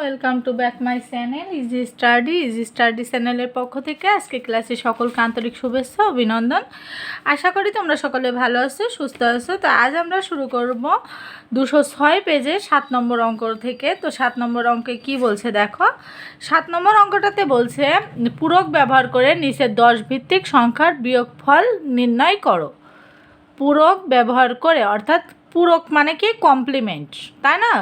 Welcome to back my channel easy study easy study চ্যানেলের পক্ষ থেকে আজকে ক্লাসে সকলকে আন্তরিক শুভেচ্ছা, অভিনন্দন। আশা করি তোমরা সকলে ভালো আছো, সুস্থ আছো। তো আজ আমরা শুরু করব দুশো ছয় পেজে সাত নম্বর অঙ্ক থেকে। তো সাত নম্বর অঙ্কে কি বলছে দেখো? সাত নম্বর অঙ্কটাতে বলছে, পূরক ব্যবহার করে নিচের দশ ভিত্তিক সংখ্যার বিয়োগফল নির্ণয় করো। পূরক ব্যবহার করে, অর্থাৎ পূরক মানে কি কমপ্লিমেন্ট তাই না?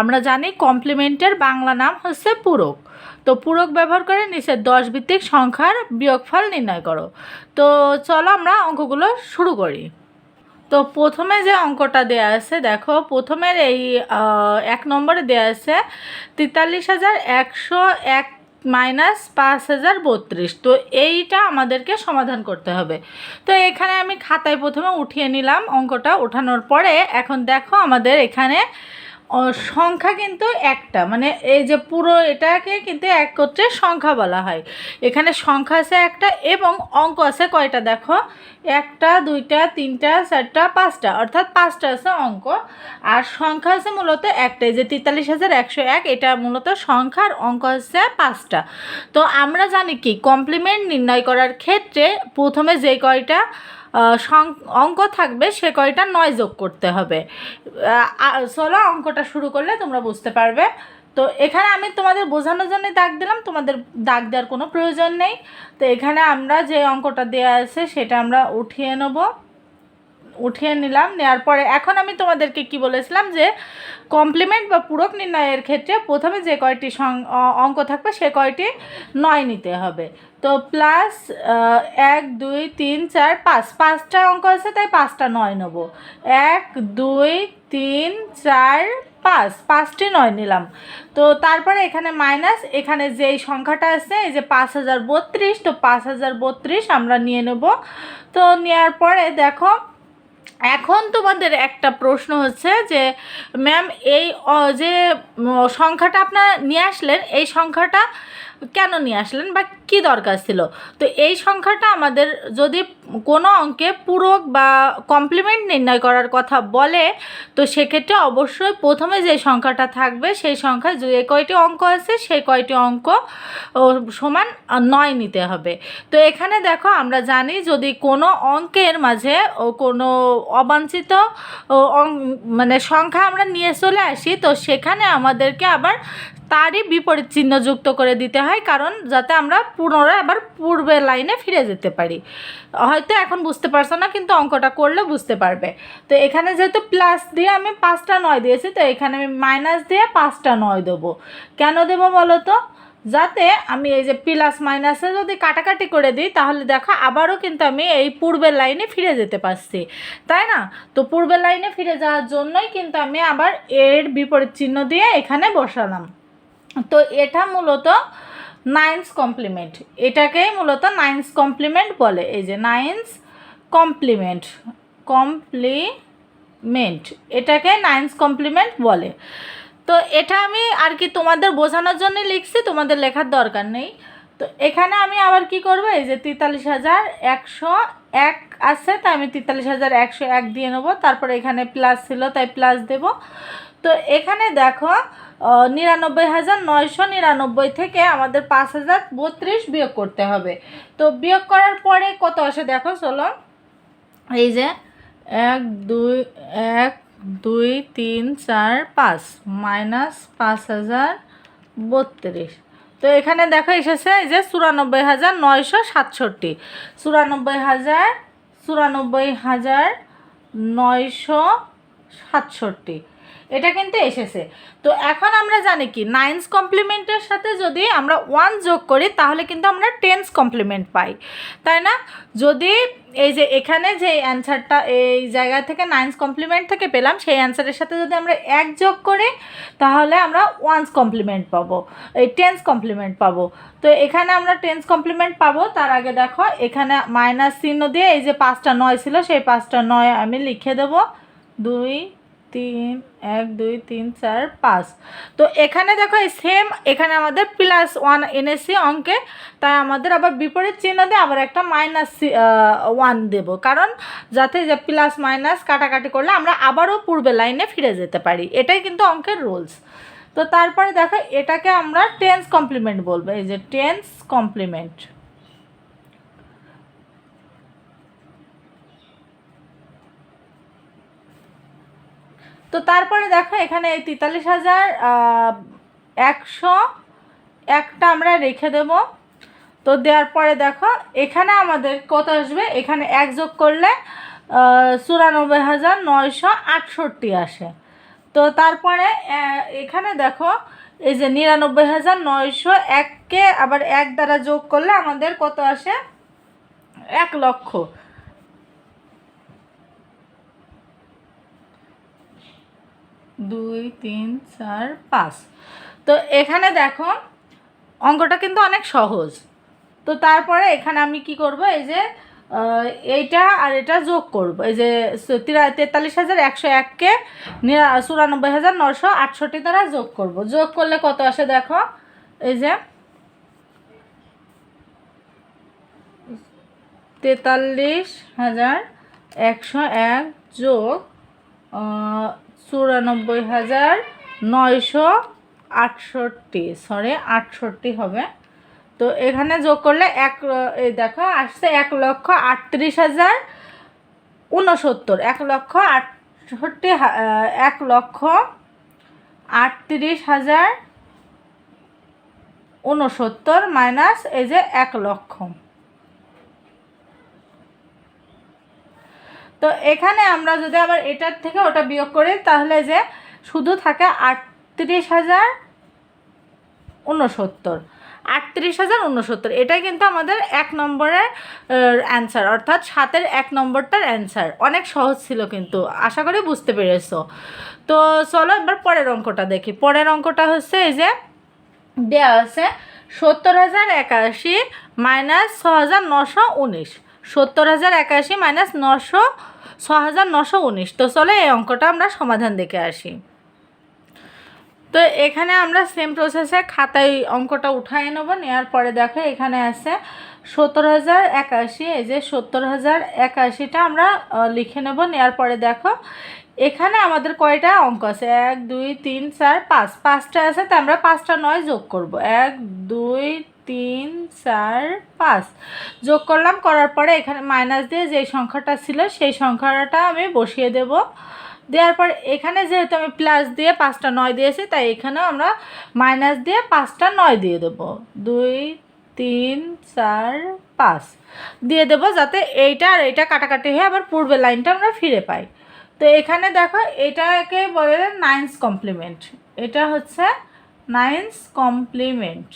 আমরা জানি কমপ্লিমেন্টের বাংলা নাম হচ্ছে পূরক। তো পূরক ব্যবহার করে নিচের দশ ভিত্তিক সংখ্যার বিয়োগফল নির্ণয় করো। তো চলো আমরা অঙ্কগুলো শুরু করি। তো প্রথমে যে অঙ্কটা দেয়া আছে, দেখো, প্রথমের এই এক নম্বরে দেয়া আছে তেতাল্লিশ হাজার একশো এক মাইনাস পাঁচ হাজার বত্রিশ। তো এইটা আমাদেরকে সমাধান করতে হবে। তো এখানে আমি খাতায় প্রথমে উঠিয়ে নিলাম অঙ্কটা ওঠানোর পরে। এখন দেখো আমাদের এখানে সংখ্যা কিন্তু একটা। মানে এই যে পুরো এটাকে কিন্তু একত্রে সংখ্যা বলা হয়। এখানে সংখ্যা আছে একটা এবং অঙ্ক আছে কয়টা দেখো? একটা, দুইটা, তিনটা, চারটা, পাঁচটা। অর্থাৎ পাঁচটা আছে অঙ্ক। আর সংখ্যা আছে মূলত একটাই যে তেতাল্লিশ হাজার একশো এক, এটা মূলত সংখ্যার অঙ্ক হচ্ছে পাঁচটা। তো আমরা জানি কি কমপ্লিমেন্ট নির্ণয় করার ক্ষেত্রে প্রথমে যে কয়টা? অঙ্ক থাকবে, সে কয়টা? নয় যোগ করতে হবে। চলো অঙ্কটা শুরু করলে তোমরা বুঝতে পারবে। তো এখানে আমি তোমাদের বোঝানোর জন্য দাগ দিলাম, তোমাদের দাগ দেওয়ার কোনো প্রয়োজন নেই। তো এখানে আমরা যে অঙ্কটা দেওয়া আছে, সেটা আমরা উঠিয়ে নেব। উঠিয়ে নিলাম নেওয়ার পরে এখন আমি তোমাদেরকে কি বলেছিলাম যে কমপ্লিমেন্ট বা পূরক নির্ণয়ের ক্ষেত্রে প্রথমে যে কয়টি অঙ্ক থাকবে, সে কয়টি? নয় নিতে হবে। তো প্লাস এক, দুই, তিন, চার, পাঁচ। পাঁচটা অঙ্ক আছে, তাই পাঁচটা নয় নেব। এক, দুই, তিন, চার, পাঁচ। পাঁচটি নয় নিলাম। তো তারপরে এখানে মাইনাস এখানে যেই সংখ্যাটা আছে, এই যে পাঁচ হাজার বত্রিশ, তো পাঁচ হাজার বত্রিশ আমরা নিয়ে নেব। তো নেওয়ার পরে দেখো, এখন তোমাদের একটা প্রশ্ন হচ্ছে যে ম্যাম এই যে সংখ্যাটা আপনার নিয়ে আসলেন, এই সংখ্যাটা কেন নিয়ে আসলেন বা কি দরকার ছিল? তো এই সংখ্যাটা আমাদের যদি কোনো অঙ্কে পূরক বা কমপ্লিমেন্ট নির্ণয় করার কথা বলে, তো সেক্ষেত্রে অবশ্যই প্রথমে যে সংখ্যাটা থাকবে, সেই সংখ্যায় যে কয়টি অঙ্ক আছে, সেই কয়টি অঙ্ক সমান নয় নিতে হবে। তো এখানে দেখো, আমরা জানি যদি কোনো অঙ্কের মাঝে ও কোনো অবাঞ্ছিত মানে সংখ্যা আমরা নিয়ে চলে আসি, তো সেখানে আমাদেরকে আবার তারই বিপরীত চিহ্ন যুক্ত করে দিতে হয়, কারণ যাতে আমরা পুনরায় আবার পূর্বের লাইনে ফিরে যেতে পারি। হয়তো এখন বুঝতে পারছ না, কিন্তু অঙ্কটা করলে বুঝতে পারবে। তো এখানে যেহেতু প্লাস দিয়ে আমি পাঁচটা নয় দিয়েছি, তো এখানে আমি মাইনাস দিয়ে পাঁচটা নয় দেবো। কেন দেবো বলো তো? যাতে আমি এই যে প্লাস মাইনাসে যদি কাটাকাটি করে দিই, তাহলে দেখো আবারও কিন্তু আমি এই পূর্বের লাইনে ফিরে যেতে পারছি। তাই না? তো পূর্বের লাইনে ফিরে যাওয়ার জন্যই কিন্তু আমি আবার এর বিপরীত চিহ্ন দিয়ে এখানে বসালাম। তো এটা মূলত নাইন্স কমপ্লিমেন্ট এটাকেই মূলত নাইন্স কমপ্লিমেন্ট বলে। এই যে নাইন্স কমপ্লিমেন্ট কমপ্লিমেন্ট এটাকে নাইন্স কমপ্লিমেন্ট বলে। তো এটা আমি আর কি তোমাদের বোঝানোর জন্য লিখছি, তোমাদের লেখার দরকার নেই। তো এখানে আমি আবার কি করব? এই যে তেতাল্লিশ হাজার একশো এক আছে, তাই আমি তেতাল্লিশ হাজার একশো এক দিয়ে নেব। তারপরে এখানে প্লাস ছিল, তাই প্লাস দেব। তো এখানে দেখো নিরানব্বই হাজার নয়শো নিরানব্বই থেকে আমাদের পাঁচ হাজার বত্রিশ বিয়োগ করতে হবে। তো বিয়োগ করার পরে কত আসে দেখো, চলো। এই যে এক, দুই এক, দুই, তিন, চার, পাঁচ, মাইনাস পাঁচ হাজার বত্রিশ। তো এখানে দেখো এসেছে এই যে চুরানব্বই হাজার নয়শো সাতষট্টি। চুরানব্বই হাজার চুরানব্বই হাজার নয়শো সাতষট্টি। এটা কিন্তু এসেছে। তো এখন আমরা জানি কি নাইন্স কমপ্লিমেন্টের সাথে যদি আমরা ওয়ান যোগ করি, তাহলে কিন্তু আমরা টেন্স কমপ্লিমেন্ট পাই। তাই না? যদি এই যে এখানে যে অ্যান্সারটা এই জায়গা থেকে নাইন্স কমপ্লিমেন্ট থেকে পেলাম, সেই অ্যান্সারের সাথে যদি আমরা এক যোগ করি, তাহলে আমরা ওয়ান্স কমপ্লিমেন্ট পাবো। এই টেন্স কমপ্লিমেন্ট পাবো। তো এখানে আমরা টেন্স কমপ্লিমেন্ট পাবো। তার আগে দেখো, এখানে মাইনাস চিহ্ন দিয়ে এই যে পাঁচটা নয় ছিল, সেই পাঁচটা নয় আমি লিখে দেবো। দুই তিন, এক, দুই, তিন, চার, পাঁচ। তো এখানে দেখো সেম এখানে আমাদের প্লাস ওয়ান এনেছি অঙ্কে, তাই আমাদের আবার বিপরীত চিহ্ন দিয়ে আবার একটা মাইনাস ওয়ান দেব। কারণ যাতে যে প্লাস মাইনাস কাটাকাটি করলে আমরা আবারও পূর্বে লাইনে ফিরে যেতে পারি। এটাই কিন্তু অঙ্কের রুলস তো তারপরে দেখো এটাকে আমরা টেন্স কমপ্লিমেন্ট বলব। এই যে টেন্স কমপ্লিমেন্ট তো তারপরে দেখো এখানে তেতাল্লিশ হাজার একশো, একটা আমরা রেখে দেব। তো দেওয়ার পরে দেখো, এখানে আমাদের কত আসবে? এখানে এক যোগ করলে চুরানব্বই হাজার নয়শো আটষট্টি আসে। তো তারপরে এখানে দেখো, এই যে নিরানব্বই হাজার নয়শো এককে আবার এক দ্বারা যোগ করলে আমাদের কত আসে? এক লক্ষ। দুই, তিন, চার, পাঁচ। তো এখানে দেখো, অঙ্কটা কিন্তু অনেক সহজ। তো তারপরে এখানে আমি কি করব, এই যে এইটা আর এটা যোগ করব। এই যে তিরা, তেতাল্লিশ হাজার একশো এককে চুরানব্বই হাজার নশো আটষট্টি দ্বারা যোগ করব। যোগ করলে কত আসে দেখো, এই যে, তেতাল্লিশ হাজার একশো এক যোগ চুরানব্বই হাজার নয়শো আটষট্টি সরি আটষট্টি হবে। তো এখানে যোগ করলে এক, এই দেখো, আসছে এক লক্ষ আটত্রিশ হাজার ঊনসত্তর এক লক্ষ আটষট্টি এক লক্ষ আটত্রিশ হাজার ঊনসত্তর মাইনাস এই যে এক লক্ষ। তো এখানে আমরা যদি আবার এটার থেকে ওটা বিয়োগ করি, তাহলে যে শুধু থাকে আটত্রিশ হাজার ঊনসত্তর। আটত্রিশ হাজার উনসত্তর এটাই কিন্তু আমাদের এক নম্বরের অ্যান্সার অর্থাৎ সাতের এক নম্বরটার অ্যান্সার অনেক সহজ ছিল কিন্তু, আশা করি বুঝতে পেরেছ। তো চলো এবার পরের অঙ্কটা দেখি। পরের অঙ্কটা হচ্ছে এই যে দেওয়া আছে সত্তর হাজার একাশি মাইনাস ছ হাজার নশো উনিশ। সত্তর হাজার একাশি মাইনাস নশো ছ হাজার নশো উনিশ। তো চলে এই অঙ্কটা আমরা সমাধান দেখে আসি। তো এখানে আমরা সেম প্রসেসে খাতায় অঙ্কটা উঠাই নেব, নেওয়ার পরে দেখো এখানে আছে সত্তর হাজার একাশি, এই যে সত্তর হাজার একাশিটা আমরা লিখে নেব, নেওয়ার পরে দেখো এখানে আমাদের কয়টা অঙ্ক আছে? এক, দুই, তিন, চার, পাঁচ। পাঁচটা আছে, তো আমরা পাঁচটা নয় যোগ করব। এক, দুই, তিন, চার, পাঁচ। যোগ করলাম, করার পরে এখানে মাইনাস দিয়ে যে সংখ্যাটা ছিল, সেই সংখ্যাটা আমি বসিয়ে দেবো। দেওয়ার পর এখানে যেহেতু আমি প্লাস দিয়ে পাঁচটা নয় দিয়েছি, তাই এখানেও আমরা মাইনাস দিয়ে পাঁচটা নয় দিয়ে দেব। দুই, তিন, চার, পাঁচ। দিয়ে দেবো যাতে এইটা আর এইটা কাটাকাটি হয়ে আবার পূর্বের লাইনটা আমরা ফিরে পাই। তো এখানে দেখো এটাকে বলে নাইন্স কমপ্লিমেন্ট এটা হচ্ছে নাইন্স কমপ্লিমেন্ট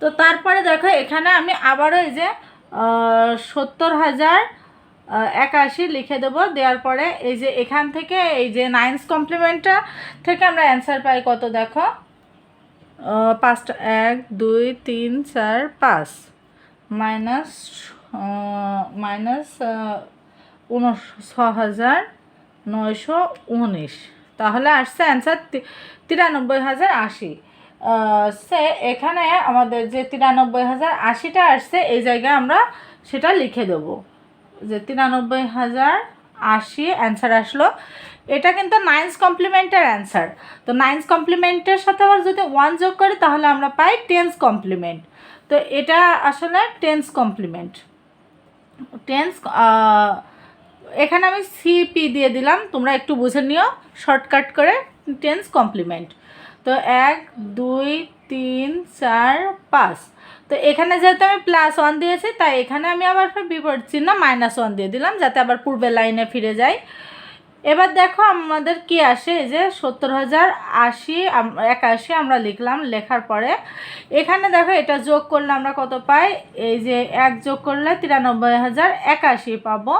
তো তারপরে দেখো এখানে আমি আবারও এই যে সত্তর হাজার একাশি লিখে দেবো। দেওয়ার পরে এই যে এখান থেকে এই যে নাইন্স কমপ্লিমেন্টটা থেকে আমরা অ্যান্সার পাই কত দেখো? পাঁচটা, এক, দুই, তিন, চার, পাঁচ। মাইনাস মাইনাস ছ হাজার নয়শো উনিশ। তাহলে আসছে অ্যান্সার তিরানব্বই হাজার আশি। সে এখানে আমাদের যে তিরানব্বই হাজার আশিটা আসছে, এই জায়গায় আমরা সেটা লিখে দেবো। যে তিরানব্বই হাজার আশি অ্যান্সার আসলো। এটা কিন্তু নাইন্স কমপ্লিমেন্টের অ্যান্সার তো নাইন্স কমপ্লিমেন্টের সাথে আবার যদি ওয়ান যোগ করি, তাহলে আমরা পাই টেন্স কমপ্লিমেন্ট তো এটা আসলে টেন্স কমপ্লিমেন্ট টেন্স এখানে আমি সিপি দিয়ে দিলাম, তোমরা একটু বুঝে নিও শর্টকাট করে টেন্স কমপ্লিমেন্ট তো এক, দুই, তিন, চার, পাঁচ। তো এখানে যেহেতু আমি প্লাস ওয়ান দিয়েছি, তাই এখানে আমি আবার বিপরীত চিহ্ন মাইনাস ওয়ান দিয়ে দিলাম, যাতে আবার পূর্বের লাইনে ফিরে যাই। এবার দেখো আমাদের কি আসে? যে সত্তর হাজার আশি একাশি আমরা লিখলাম, লেখার পরে। এখানে দেখো এটা যোগ করলে আমরা কত পাই? এই যে এক যোগ করলে তিরানব্বই হাজার একাশি পাবো।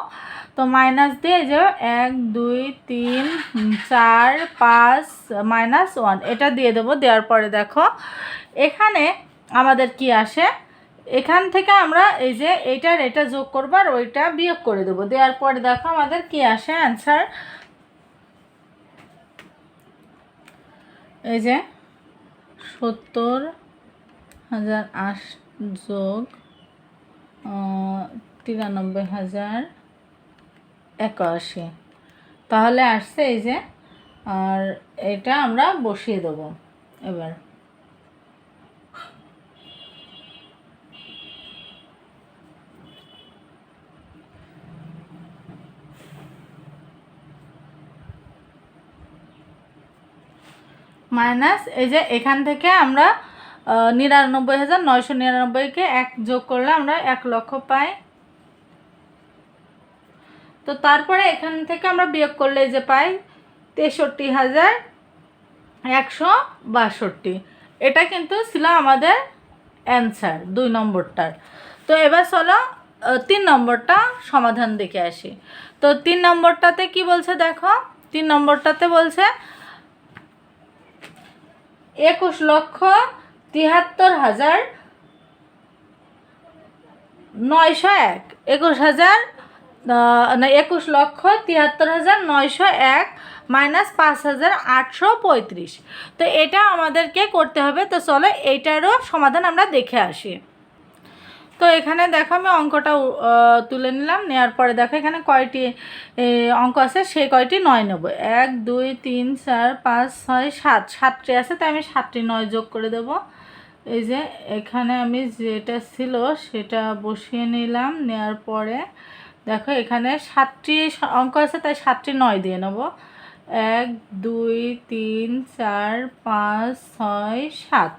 তো মাইনাস দিয়ে যে এক, দুই, তিন, চার, পাঁচ মাইনাস ওয়ান এটা দিয়ে দেবো, দেওয়ার পরে দেখো। এখানে আমাদের কি আসে? এখান থেকে আমরা এই যে এইটার এটা যোগ করব আর ওইটা বিয়োগ করে দেবো। দেওয়ার পরে দেখো আমাদের কি আসে অ্যান্সার এই যে সত্তর হাজার আশ যোগ তিরানব্বই হাজার একাশি। তাহলে আসছে এই যে, আর এটা আমরা বসিয়ে দেবো এবার। মাইনাস এই যে এখান থেকে আমরা নিরানব্বই হাজার নয়শো নিরানব্বইকে এক যোগ করলে আমরা এক লক্ষ পাই। তো তারপরে এখান থেকে আমরা বিয়োগ করলে যে পাই তেষট্টি হাজার একশো বাষট্টি। এটা কিন্তু ছিল আমাদের অ্যান্সার, দুই নম্বরটার। তো এবার চলো তিন নম্বরটা সমাধান দেখে আসি। তো তিন নম্বরটাতে কি বলছে দেখো? তিন নম্বরটাতে বলছে একুশ লক্ষ তিয়াত্তর হাজার নয়শো এক। একুশ হাজার না, একুশ লক্ষ তিয়াত্তর হাজার নয়শো এক মাইনাস পাঁচ হাজার আটশো পঁয়ত্রিশ। তো এটা আমাদেরকে করতে হবে। তো চলো এইটারও সমাধান আমরা দেখে আসি। তো এখানে দেখো আমি অঙ্কটা তুলে নিলাম নেওয়ার পরে দেখো এখানে কয়টি অঙ্ক আছে, সেই কয়টি নয় নেব। এক, দুই, তিন, চার, পাঁচ, ছয়, সাত। সাতটি আছে, তাই আমি সাতটি নয় যোগ করে দেব। এই যে এখানে আমি যেটা ছিল সেটা বসিয়ে নিলাম নেওয়ার পরে দেখো এখানে সাতটি অঙ্ক আছে, তাই সাতটি নয় দিয়ে নেব। এক, দুই, তিন, চার, পাঁচ, ছয়, সাত।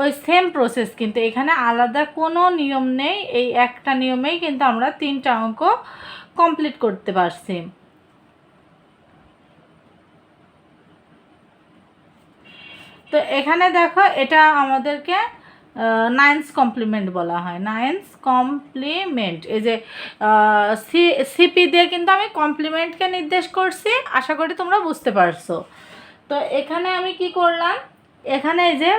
ওই সেম প্রসেস কিন্তু এখানে আলাদা কোনো নিয়ম নেই, এই একটা নিয়মেই কিন্তু আমরা তিনটা অঙ্ক কমপ্লিট করতে পারছি। তো এখানে দেখো এটা আমাদেরকে নাইন্স কমপ্লিমেন্ট বলা হয়। নাইন্স কমপ্লিমেন্ট এই যে সি সিপি দিয়ে কিন্তু আমি কমপ্লিমেন্টকে নির্দেশ করছি, আশা করি তোমরা বুঝতে পারছ। তো এখানে আমি কি করলাম? এখানে যে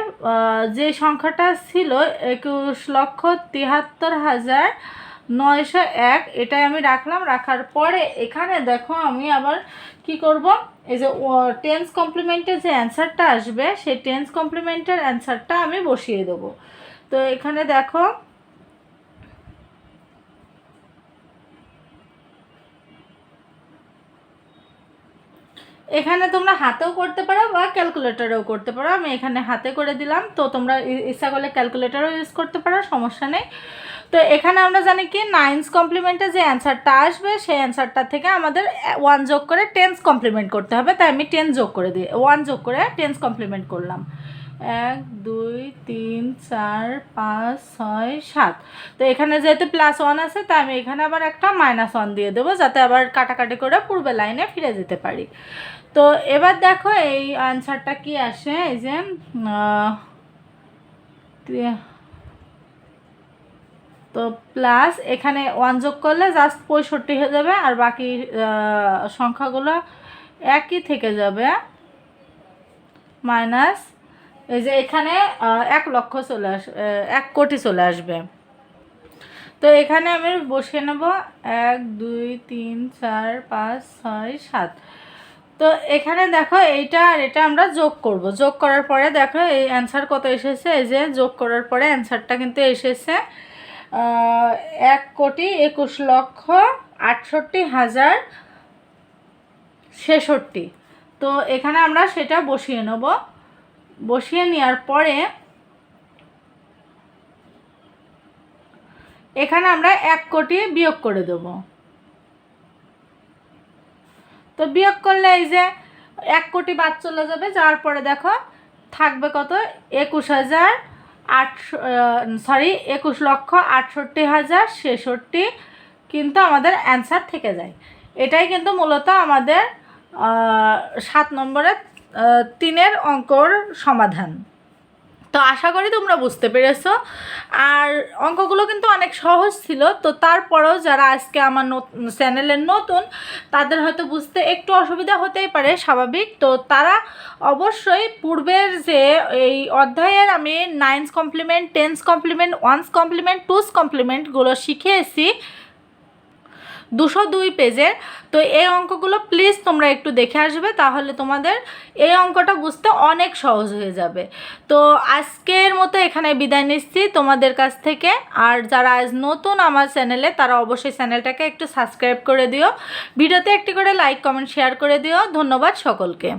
যে সংখ্যাটা ছিল একুশ লক্ষ তিহাত্তর হাজার নয়শো এক, এটাই আমি রাখলাম। রাখার পরে এখানে দেখো আমি আবার কি করব? এই যে টেন্স কমপ্লিমেন্টের যে অ্যান্সারটা আসবে, সেই টেন্স কমপ্লিমেন্টের অ্যান্সারটা আমি বসিয়ে দেবো। তো এখানে দেখো এখানে তোমরা হাতেও করতে পারো বা ক্যালকুলেটরেও করতে পারো। আমি এখানে হাতে করে দিলাম। তো তোমরা ইচ্ছা করলে ক্যালকুলেটরও ইউজ করতে পারো, সমস্যা নেই। তো এখানে আমরা জানি কি? নাইন্স কমপ্লিমেন্টে যে অ্যান্সারটা আসবে, সেই অ্যান্সারটা থেকে আমাদের ওয়ান যোগ করে টেন্স কমপ্লিমেন্ট করতে হবে। তাই আমি টেন যোগ করে দিই ওয়ান যোগ করে টেন্স কমপ্লিমেন্ট করলাম। এক, দুই, তিন, চার, পাঁচ, ছয়, সাত। তো এখানে যেহেতু প্লাস ওয়ান আছে, তাই আমি এখানে আবার একটা মাইনাস ওয়ান দিয়ে দেবো, যাতে আবার কাটাকাটি করে পূর্বে লাইনে ফিরে যেতে পারি। তো এবার দেখো এই আনসারটা কি আসে? এই যে তো প্লাস এখানে ওয়ান যোগ করলে জাস্ট পঁয়ষট্টি হয়ে যাবে আর বাকি সংখ্যাগুলো একই থেকে যাবে। মাইনাস এই যে এখানে এক লক্ষ চলে আস এক কোটি চলে আসবে। তো এখানে আমি বসিয়ে নেব। এক, দুই, তিন, চার, পাঁচ, ছয়, সাত। তো এখানে দেখো এইটা আর এটা আমরা যোগ করব। যোগ করার পরে দেখো এই অ্যান্সার কত এসেছে? এই যে যোগ করার পরে অ্যান্সারটা কিন্তু এসেছে এক কোটি একুশ লক্ষ আটষট্টি হাজার ছেষট্টি। তো এখানে আমরা সেটা বসিয়ে নেব। বসিয়ে নেওয়ার পরে এখানে আমরা এক কোটি বিয়োগ করে দেবো। তো বিয়োগ করলে এই যে এক কোটি বাদ চলে যাবে, যাওয়ার পরে দেখো থাকবে কত? একুশ হাজার আটশো সরি একুশ লক্ষ আটষট্টি হাজার ছেষট্টি। কিন্তু আমাদের অ্যান্সার থেকে যায়। এটাই কিন্তু মূলত আমাদের সাত নম্বরের তিনের অঙ্কর সমাধান। তো আশা করি তোমরা বুঝতে পেরেছ। আর অঙ্কগুলো কিন্তু অনেক সহজ ছিল, তো তারপরেও যারা আজকে আমার চ্যানেলের নতুন, তাদের হয়তো বুঝতে একটু অসুবিধা হতেই পারে, স্বাভাবিক। তো তারা অবশ্যই পূর্বের যে এই অধ্যায়ের আমি nines complement tens complement ones complement twos কমপ্লিমেন্টগুলো শিখিয়েছি দুশো দুই পেজের। তো এই অঙ্কগুলো প্লিজ তোমরা একটু দেখে আসবে, তাহলে তোমাদের এই অঙ্কটা বুঝতে অনেক সহজ হয়ে যাবে। তো আজকের মতো এখানে বিদায় নিচ্ছি তোমাদের কাছ থেকে। আর যারা আজ নতুন আমার চ্যানেলে, তারা অবশ্যই চ্যানেলটাকে একটু সাবস্ক্রাইব করে দিও। ভিডিওতে একটি করে লাইক কমেন্ট শেয়ার করে দিও। ধন্যবাদ সকলকে।